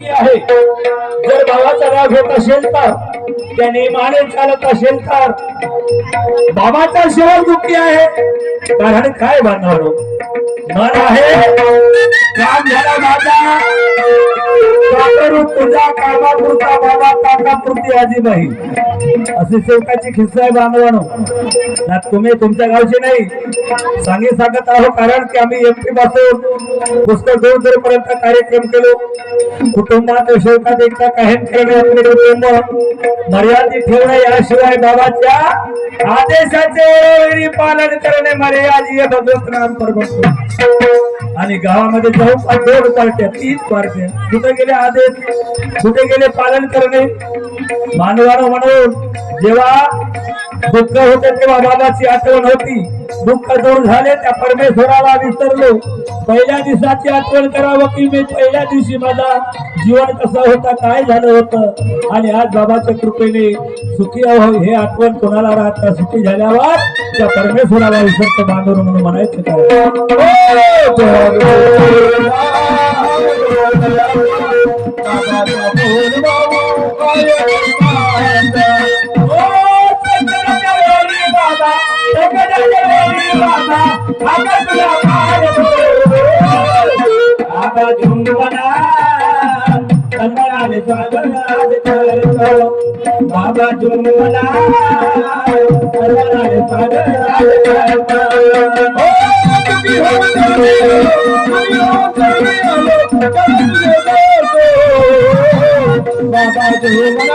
आहे. जर भावाचा राग होत असेल तर त्याने माने चालत असेल तर बाबाचा शेवट दुःखी आहे. कारण काय बांधावं मन आहे. कामापुरता बाबा काकापुरती आजीबाई असे शेवकाची खिस्सा आहे बांधवानो. ना तुम्ही तुमच्या गावचे नाही सांगी सांगत आहो कारण की आम्ही एमपी पासून पुस्तक दोन दूर पर्यंत कार्यक्रम केलो. कुटुंबात शेवकात एकदा कायम करणे आपले कुटुंब. मर्यादित ठेवणे याशिवाय बाबाच्या आदेशाचे पालन करणे मर्यादित भगवत नाम परमत्व आणि गावामध्ये जवळपास दोन पार्ट्या तीन पार्ट्या कुठे गेले आदेश? कुठे गेले पालन करणे? मानवानं म्हणून जेव्हा दुःख होते तेव्हा बाबाची आठवण होती. दुःख दूर झाले त्या परमेश्वराला विसरलो. पहिल्या दिवसाची आठवण करावं की मी पहिल्या दिवशी माझा जीवन कसं होता काय झालं होतं? आणि आज बाबाच्या कृपेने सुखी आहो हे आठवण कोणाला राहता? सुखी झाल्यावर त्या परमेश्वराला विसरतो बांधून म्हणून म्हणायचं बाबा जुमला बाबा जुमला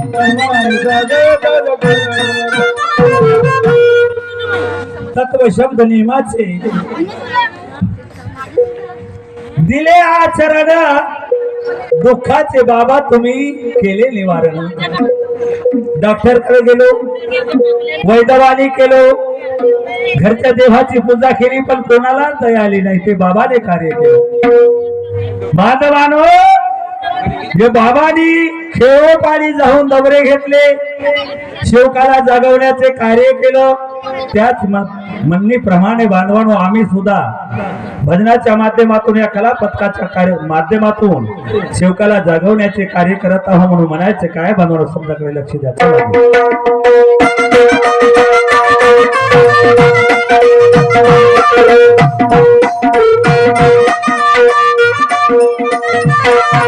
तत्व शब्द नियमाचे दिले आचरण दुःखाचे बाबा तुम्ही केले निवारण. डॉक्टरकडे गेलो वैदवानी केलो. घरच्या देवाची पूजा केली पण कोणाला दया आली नाही ते बाबाने कार्य केलं. माधवानो जे बाबांनी जाऊन दबरे घेतले. शेवकाला जागवण्याचे कार्य केलं. त्याच म्हणणीप्रमाणे बांधवानो आम्ही सुद्धा भजनाच्या माध्यमातून या कला पथकाच्या कार्य माध्यमातून शेवकाला जागवण्याचे कार्य करत आहोत म्हणून म्हणायचे काय बांधवानो समजाकडे लक्ष द्या. चला.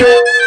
हा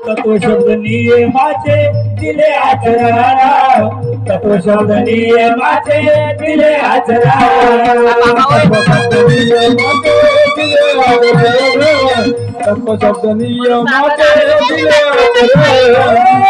तत्व शब्द नियमाचे दिले आचरण तत्व शब्द नियमाचे दिले आचरण तत्व शब्द नियमाचे दिले तत्व शब्द नियमाचे दिले आचरण तत्व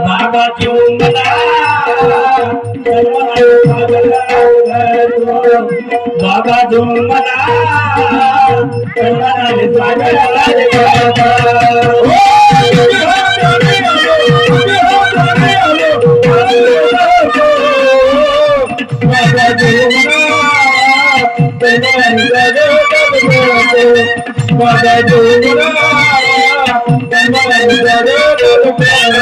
बाबा तुम्ही केले निवारण. माझे दिले आचरण तुकाचे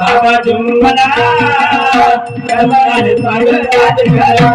बाबा तुम्ही बाबा बाबा